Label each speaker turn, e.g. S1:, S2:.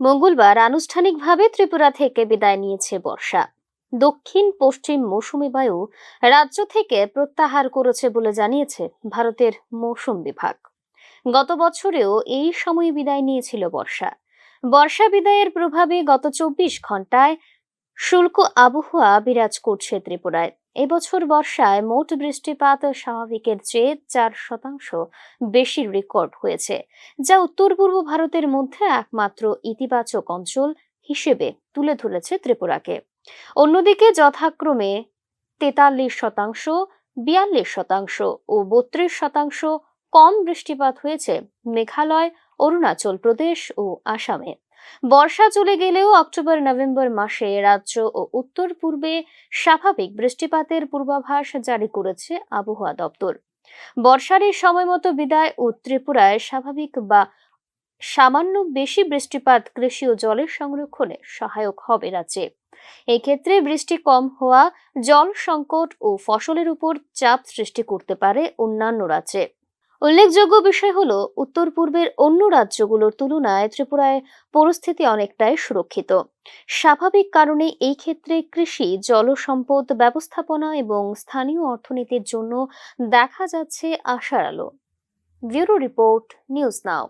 S1: মঙ্গলবার আনুষ্ঠানিকভাবে ত্রিপুরা থেকে বিদায় নিয়েছে বর্ষা। দক্ষিণ, পশ্চিম মৌসুমি বায়ু রাজ্য থেকে প্রত্যাহার করেছে বলে জানিয়েছে ভারতের মৌসুম বিভাগ। গত বছরেও এই সময় বিদায় নিয়েছিল বর্ষা। বর্ষা বিদায়ের প্রভাবে গত চব্বিশ ঘন্টায় শুল্ক আবহাওয়া বিরাজ করছে ত্রিপুরায়। এবছর বর্ষায় মোট বৃষ্টিপাত স্বাভাবিকের চেয়ে চার শতাংশ বেশি রেকর্ড হয়েছে, যা উত্তর পূর্ব ভারতের মধ্যে একমাত্র ইতিবাচক অঞ্চল হিসেবে তুলে ধরেছে ত্রিপুরাকে। অন্যদিকে যথাক্রমে তেতাল্লিশ শতাংশ, বিয়াল্লিশ শতাংশ ও বত্রিশ শতাংশ কম বৃষ্টিপাত হয়েছে মেঘালয়, অরুণাচল প্রদেশ ও আসামে। বর্ষা চলে গেলেও অক্টোবর, নভেম্বর মাসে রাজ্য ও উত্তর পূর্বে স্বাভাবিক বৃষ্টিপাতের পূর্বাভাস জারি করেছে আবহাওয়া দপ্তর। বর্ষার এই সময় মতো বিদায় ও ত্রিপুরায় স্বাভাবিক বা সামান্য বেশি বৃষ্টিপাত কৃষি ও জলের সংরক্ষণে সহায়ক হবে রাজ্যে। এক্ষেত্রে বৃষ্টি কম হওয়া, জল সংকট ও ফসলের উপর চাপ সৃষ্টি করতে পারে অন্যান্য রাজ্যে। উল্লেখযোগ্য বিষয় হলো, উত্তর পূর্বের অন্য রাজ্যগুলোর তুলনায় ত্রিপুরায় পরিস্থিতি অনেকটাই সুরক্ষিত। স্বাভাবিক কারণে এই ক্ষেত্রে কৃষি, জলসম্পদ ব্যবস্থাপনা এবং স্থানীয় অর্থনীতির জন্য দেখা যাচ্ছে আশার আলো। Bureau report, news now.